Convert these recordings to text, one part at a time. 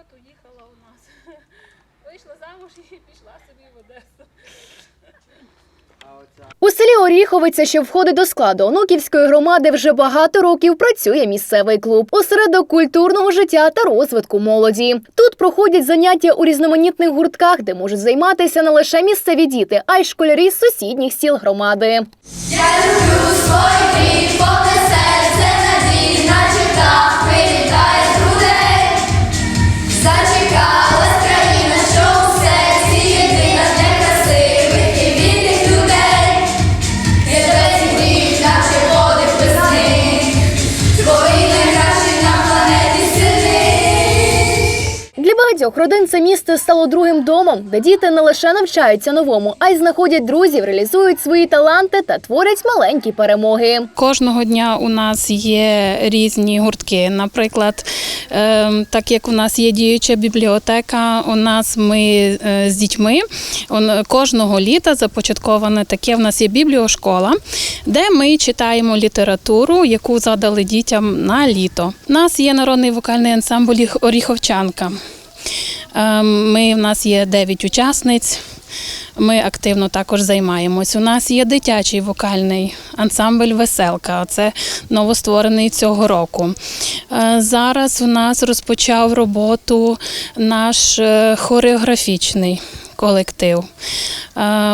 от уїхала у нас. Вийшла замуж і пішла собі в Одесу. У селі Оріховиця, що входить до складу Онуківської громади, вже багато років працює місцевий клуб, осередок культурного життя та розвитку молоді. Тут проходять заняття у різноманітних гуртках, де можуть займатися не лише місцеві діти, а й школярі з сусідніх сіл громади. Зачекалась багатьох родин це місце стало другим домом, де діти не лише навчаються новому, а й знаходять друзів, реалізують свої таланти та творять маленькі перемоги. Кожного дня у нас є різні гуртки. Наприклад, ем, так як у нас є діюча бібліотека, у нас ми е, з дітьми кожного літа започатковане таке. У нас є бібліошкола, де ми читаємо літературу, яку задали дітям на літо. У нас є народний вокальний ансамбль Оріховчанка. Ем, Ми, в нас є 9 учасниць. Ми активно також займаємось. У нас є дитячий вокальний ансамбль Веселка. Це новостворений цього року. Е, Зараз у нас розпочав роботу наш е, хореографічний колектив. Е,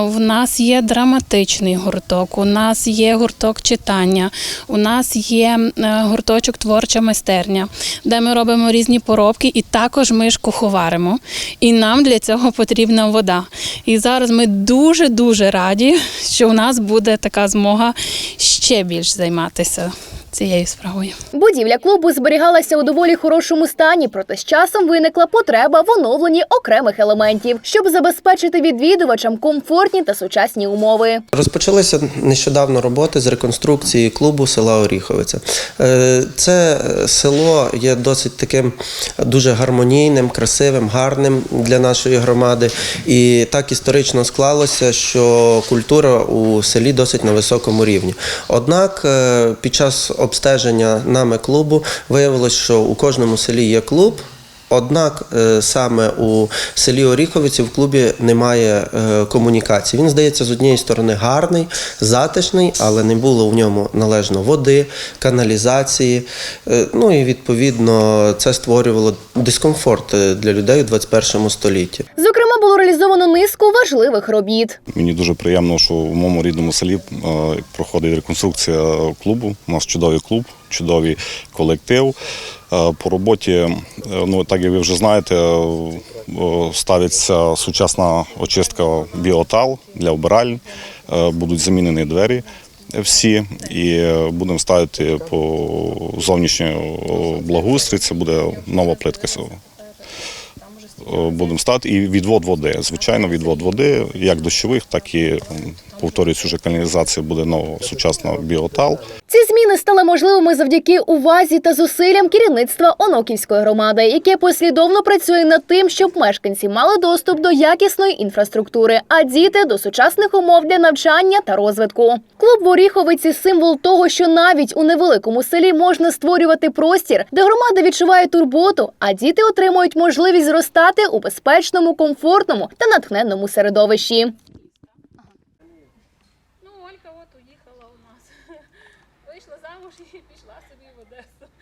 В нас є драматичний гурток, у нас є гурток читання, у нас є е, гурточок творча майстерня, де ми робимо різні поробки, і також ми ж куховаримо. І нам для цього потрібна вода. І зараз ми дуже дуже раді, що у нас буде така змога ще більш займатися цією справою. Будівля клубу зберігалася у доволі хорошому стані, проте з часом виникла потреба в оновленні окремих елементів, щоб забезпечити відвідувачам комфортні та сучасні умови. Розпочалися нещодавно роботи з реконструкції клубу села Оріховиця. Е, Це село є досить таким дуже гармонійним, красивим, гарним для нашої громади. І так історично склалося, що культура у селі досить на високому рівні. Однак е, під час обстеження нами клубу виявилось, що у кожному селі є клуб. Однак е, саме у селі Оріховиці в клубі немає е, комунікації. Він здається з однієї сторони гарний, затишний, але не було в ньому належно води, каналізації. Е, Ну і відповідно це створювало дискомфорт для людей у 21 столітті. Зокрема, було реалізовано низку важливих робіт. Мені дуже приємно, що в моєму рідному селі проходить реконструкція клубу. У нас чудовий клуб, чудовий колектив. Е, По роботі, е, ну так як ви вже знаєте, е, ставиться сучасна очистка біотал для вбиральень, Е, будуть замінені двері. Всі і будемо ставити по зовнішньому благоустрій. Це буде нова плитка Е, будемо стати і відвод води. Звичайно, відвод води, як дощових, так і м, повторюється, вже каналізація буде нова сучасна біотал. Ці зміни стали можливими завдяки увазі та зусиллям керівництва Оноківської громади, яке послідовно працює над тим, щоб мешканці мали доступ до якісної інфраструктури, а діти до сучасних умов для навчання та розвитку. Клуб в Оріховиці символ того, що навіть у невеликому селі можна створювати простір, де громада відчуває турботу, а діти отримують можливість зростати у безпечному, комфортному та натхненному середовищі. Ну, Олька от уїхала у нас. Вийшла замуж і пішла собі в Одесу.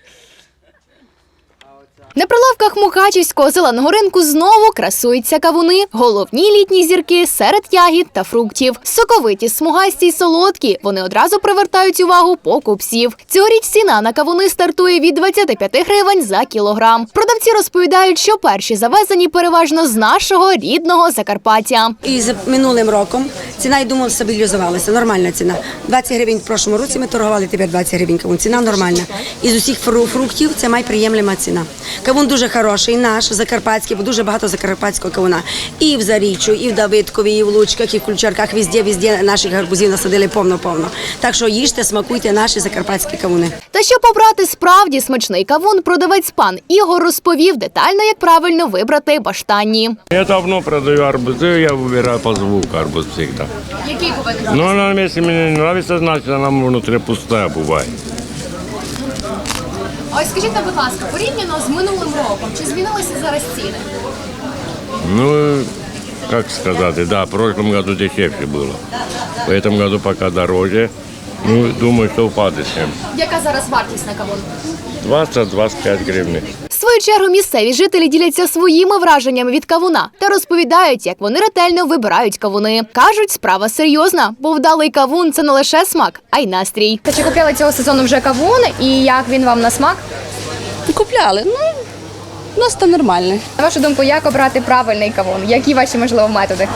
На прилавках Мукачівського зеленого ринку знову красуються кавуни. Головні літні зірки серед ягід та фруктів. Соковиті, смугасті й солодкі. Вони одразу привертають увагу покупців. Цьогоріч ціна на кавуни стартує від 25 гривень за кілограм. Продавці розповідають, що перші завезені переважно з нашого рідного Закарпаття. І з минулим роком ціна, я думаю, стабілізувалася. Нормальна ціна. 20 гривень в прошлому році ми торгували, тепер 20 гривень кавун. Ціна нормальна. Із усіх фруктів це майприємлема ціна. Кавун дуже хороший, наш закарпатський, бо дуже багато закарпатського кавуна. І в Заріччю, і в Давидкові, і в Лучках, і в Ключарках, везде, везде наших гарбузів насадили повно-повно. Так що їжте, смакуйте наші закарпатські кавуни. Та щоб обрати справді смачний кавун, продавець пан Ігор розповів детально, як правильно вибрати баштанні. Я давно продаю арбузы, я выбираю по звуку арбуз всегда. Який повинен? Но она, если мне не нравится, значит она внутри пустая бывает. Ось скажіть, будь ласка, порівняно з минулим роком, чи змінилися зараз ціни? Ну, как сказать, да, в прошлом году дешевле было. В этом году пока дороже. Ну, думаю, что упадет всем. Яка зараз вартість на кавун? 20-25 гривен. Свою чергу місцеві жителі діляться своїми враженнями від кавуна та розповідають, як вони ретельно вибирають кавуни. кажуть, справа серйозна, бо вдалий кавун це не лише смак, а й настрій. Та чи купляли цього сезону вже кавун і як він вам на смак? Купляли. Ну, у нас там нормальний. На вашу думку, як обрати правильний кавун? Які ваші можливо методи?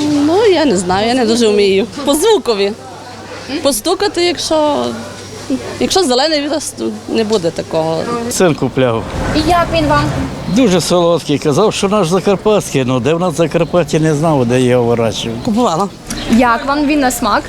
Ну, я не знаю, я не дуже вмію. По звукові. Постукати, якщо, якщо зелений вірус, то не буде такого. Син купляв. І як він вам? Дуже солодкий. Казав, що наш закарпатський. Ну де в нас Закарпатті не знав, де його вирощував. Купувала. Як вам він на смак?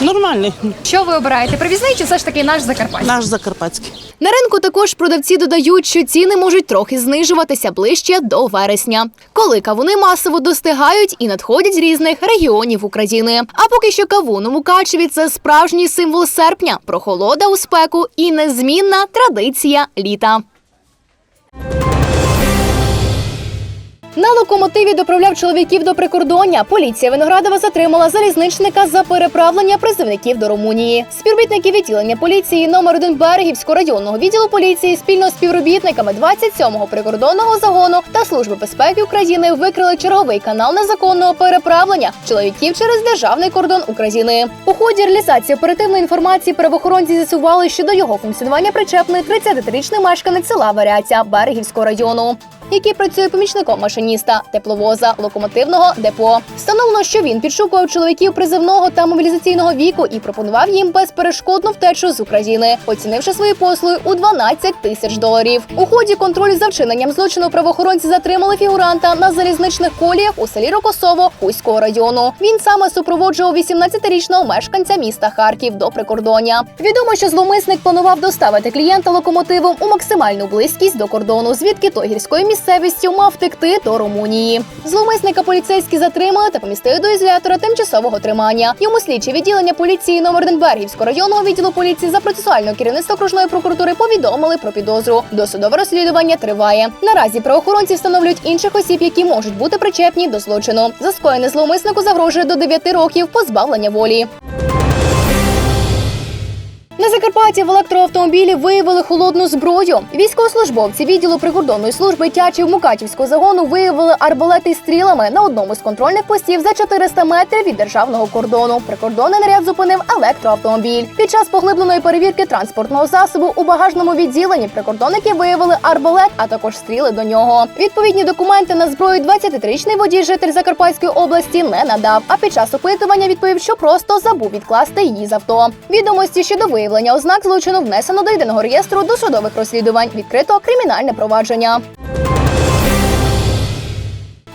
Нормальний. Що ви обираєте? Привізний чи все ж таки наш закарпатський? Наш закарпатський. На ринку також продавці додають, що ціни можуть трохи знижуватися ближче до вересня, коли кавуни масово достигають і надходять з різних регіонів України. А поки що кавун у Мукачеві це справжній символ серпня, прохолода у спеку і незмінна традиція літа. На локомотиві доправляв чоловіків до прикордоння. Поліція Виноградова затримала залізничника за переправлення призовників до Румунії. Співробітники відділення поліції номер 1 Берегівського районного відділу поліції спільно з співробітниками 27-го прикордонного загону та служби безпеки України викрили черговий канал незаконного переправлення чоловіків через державний кордон України. У ході реалізації оперативної інформації правоохоронці з'ясували, що до його функціонування причепний 33-річний мешканець села Варяця Берегівського району який працює помічником машиніста тепловоза локомотивного депо. Встановлено, що він підшукував чоловіків призивного та мобілізаційного віку і пропонував їм безперешкодну втечу з України, оцінивши свої послуги у 12 тисяч доларів. У ході контролю за вчиненням злочину правоохоронці затримали фігуранта на залізничних коліях у селі Рокосово Хуського району. Він саме супроводжував 18-річного мешканця міста Харків до прикордоння. Відомо, що зловмисник планував доставити клієнта локомотивом у максимальну близькість до кордону, звідки той гірською місцевістю мав втекти до Румунії. Зловмисника поліцейські затримали та помістили до ізолятора тимчасового тримання. Йому слідчі відділення поліції Номерденбергівського районного відділу поліції за процесуального керівництва окружної прокуратури повідомили про підозру. Досудове розслідування триває. Наразі правоохоронці встановлюють інших осіб, які можуть бути причепні до злочину. За скоєне зловмиснику загрожує до 9 років позбавлення волі. На Закарпатті в електроавтомобілі виявили холодну зброю. Військовослужбовці відділу прикордонної служби Тячів Мукачівського загону виявили арбалети стрілами на одному з контрольних постів за 400 метрів від державного кордону. Прикордонний наряд зупинив електроавтомобіль. Під час поглибленої перевірки транспортного засобу у багажному відділенні прикордонники виявили арбалет, а також стріли до нього. Відповідні документи на зброю 23-річний водій житель Закарпатської області не надав. А під час опитування відповів, що просто забув відкласти її з авто. Відомості щодо виявлення ознак злочину внесено до єдиного реєстру досудових розслідувань. Відкрито кримінальне провадження.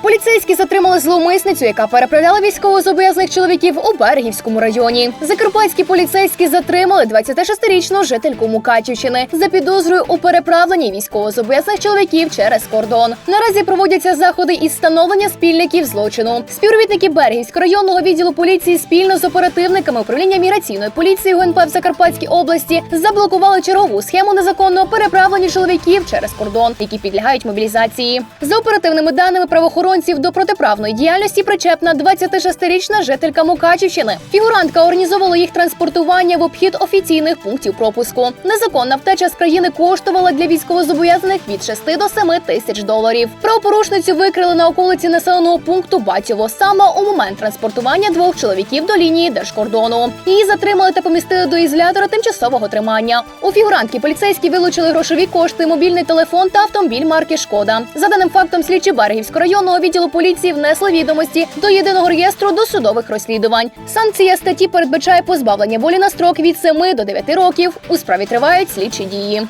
Поліцейські затримали зловмисницю, яка переправляла військовозобов'язаних чоловіків у Берегівському районі. Закарпатські поліцейські затримали 26-річну жительку Мукачівщини за підозрою у переправленні військовозобов'язаних чоловіків через кордон. Наразі проводяться заходи із встановлення спільників злочину. Співробітники Берегівського районного відділу поліції спільно з оперативниками управління міграційної поліції ГУНП в Закарпатській області заблокували чергову схему незаконного переправлення чоловіків через кордон, які підлягають мобілізації. За оперативними даними правоохоронців до протиправної діяльності причепна 26-річна жителька Мукачівщини. Фігурантка організовувала їх транспортування в обхід офіційних пунктів пропуску. Незаконна втеча з країни коштувала для військовозобов'язаних від 6 до 7 тисяч доларів. Правопорушницю викрили на околиці населеного пункту Батєво саме у момент транспортування двох чоловіків до лінії держкордону. Її затримали та помістили до ізолятора тимчасового тримання. У фігурантки поліцейські вилучили грошові кошти, мобільний телефон та автомобіль марки Шкода. За даним фактом, слідчі Берегівського районного відділу поліції внесла відомості до єдиного реєстру досудових розслідувань. Санкція статті передбачає позбавлення волі на строк від 7 до 9 років. У справі тривають слідчі дії.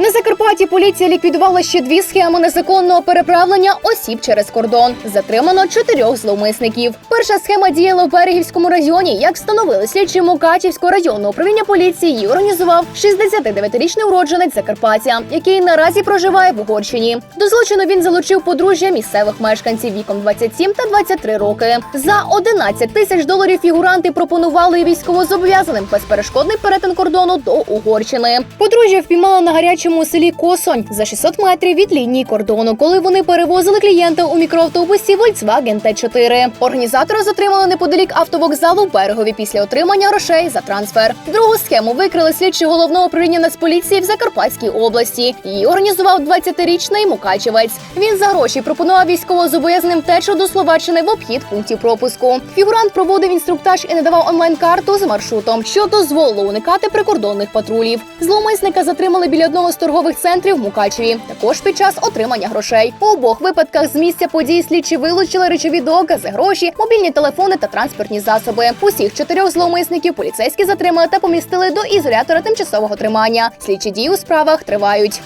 На Закарпатті поліція ліквідувала ще дві схеми незаконного переправлення осіб через кордон. Затримано чотирьох зловмисників. Перша схема діяла в Берегівському районі. Як встановили слідчі Мукачівського районного управління поліції, її організував 69-річний уродженець Закарпаття, який наразі проживає в Угорщині. До злочину він залучив подружжя місцевих мешканців віком 27 та 23 роки. За 11 тисяч доларів фігуранти пропонували військовозобов'язаним безперешкодний перетин кордону до Угорщини. Подружжя впіймали на гарячому селі Косонь за 600 метрів від лінії кордону, коли вони перевозили клієнта у мікроавтобусі Volkswagen T4. Організатора затримали неподалік автовокзалу в Берегові після отримання грошей за трансфер. Другу схему викрили слідчі головного управління Нацполіції в Закарпатській області. Її організував 20-річний Мукачевець. Він за гроші пропонував військовозобов'язаним течу до Словаччини в обхід пунктів пропуску. Фігурант проводив інструктаж і надавав онлайн-карту з маршрутом, що дозволило уникати прикордонних патрулів. Зловмисника затримали біля одного з торгових центрів в Мукачеві. Також під час отримання грошей. У обох випадках з місця події слідчі вилучили речові докази, гроші, мобільні телефони та транспортні засоби. Усіх чотирьох зловмисників поліцейські затримали та помістили до ізолятора тимчасового тримання. Слідчі дії у справах тривають.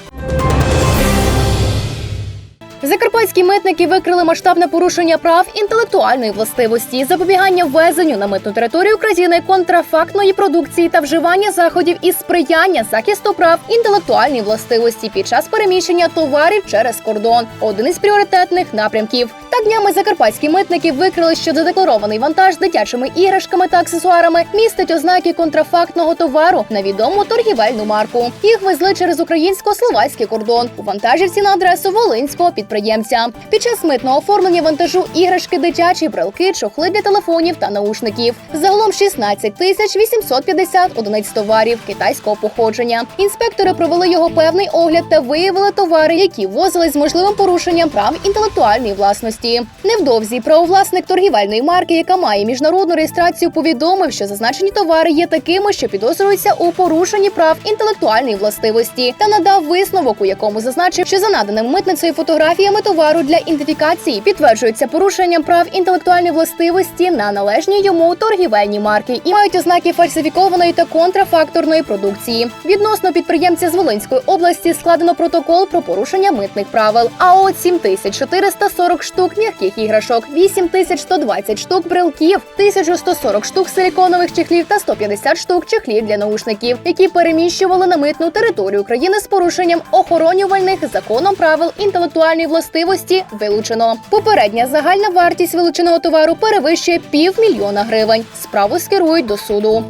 Закарпатські митники викрили масштабне порушення прав інтелектуальної властивості, запобігання ввезенню на митну територію України контрафактної продукції та вживання заходів із сприяння захисту прав інтелектуальної властивості під час переміщення товарів через кордон. Один із пріоритетних напрямків. Так днями закарпатські митники викрили, що задекларований вантаж дитячими іграшками та аксесуарами містить ознаки контрафактного товару на відому торгівельну марку. Їх везли через українсько-словацький кордон у вантажівці на адресу волинського підприємця. Під час митного оформлення вантажу іграшки дитячі, брелки, чохли для телефонів та наушників. Загалом 16 тисяч 850 одиниць товарів китайського походження. Інспектори провели його певний огляд та виявили товари, які ввозили з можливим порушенням прав інтелектуальної власності. Невдовзі правовласник торгівельної марки, яка має міжнародну реєстрацію, повідомив, що зазначені товари є такими, що підозрюються у порушенні прав інтелектуальної властивості, та надав висновок, у якому зазначив, що за наданим митницею фотографіями товару для ідентифікації підтверджується порушенням прав інтелектуальної властивості на належні йому торгівельні марки і мають ознаки фальсифікованої та контрафакторної продукції. Відносно підприємця з Волинської області складено протокол про порушення митних правил. А от 7440 штук м'яких іграшок, 8120 штук брелків, 1140 штук силіконових чехлів та 150 штук чехлів для наушників, які переміщували на митну територію України з порушенням охоронювальних законом правил інтелектуальної властивості вилучено. Попередня загальна вартість вилученого товару перевищує півмільйона гривень. Справу скерують до суду.